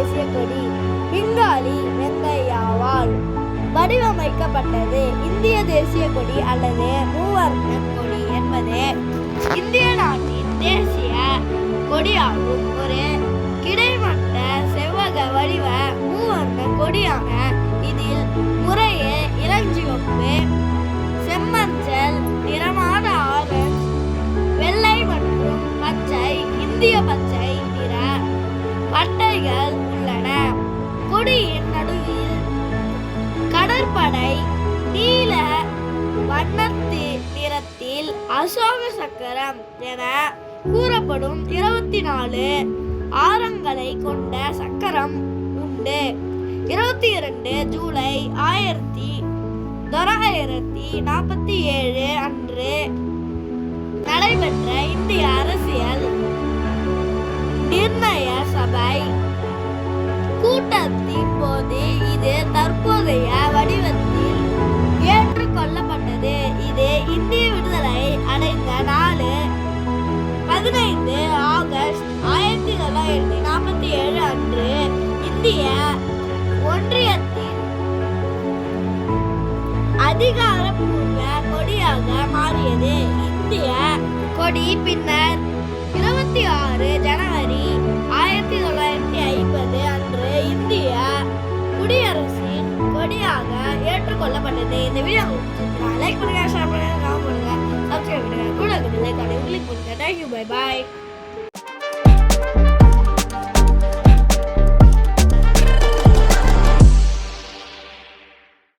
கொடி பிங்காலி வெங்கையாவால் வடிவமைக்கப்பட்டது இந்திய தேசிய கொடி அல்லது மூவர்ண கொடி என்பது இந்திய நாட்டின் தேசிய கொடியாகும். ஒரு கிடைமட்ட செவ்வக வடிவ மூவர்ண கொடியான இதில் முறையே இளஞ்சிவப்பு செம்மஞ்சள் நிறமான ஆரஞ்சு வெள்ளை மற்றும் பச்சை இந்திய பச்சை நிற பட்டைகள் கடற்படை நீல வண்ணத்து நிறத்தில் அசோக சக்கரம் என கூறப்படும் இருபத்தி நாலு ஆரங்களை கொண்ட சக்கரம் உண்டு. இருபத்தி இரண்டு ஜூலை ஆயிரத்தி தொள்ளாயிரத்தி நாற்பத்தி ஏழு அன்று நடைபெற்ற இந்திய அரசியல் நிர்ணய சபை கூட்டம் இந்திய ஒன்றியத்தின் அதிகாரப்பூர்வ கொடியாக மாறியது. இந்திய கொடி பின்னர் இருபத்தி ஆறு ஜனவரி ஆயிரத்தி தொள்ளாயிரத்தி ஐம்பது அன்று இந்திய குடியரசின் கொடியாக ஏற்றுக்கொள்ளப்பட்டது. இந்த வீடியோ லைக் பண்ணுங்க ஷேர் பண்ணுங்க கமெண்ட் பண்ணுங்க சப்ஸ்கிரைப் பண்ணுங்க. கூட கிளிக் பண்ணுங்க தேங்க்யூ பை பாய்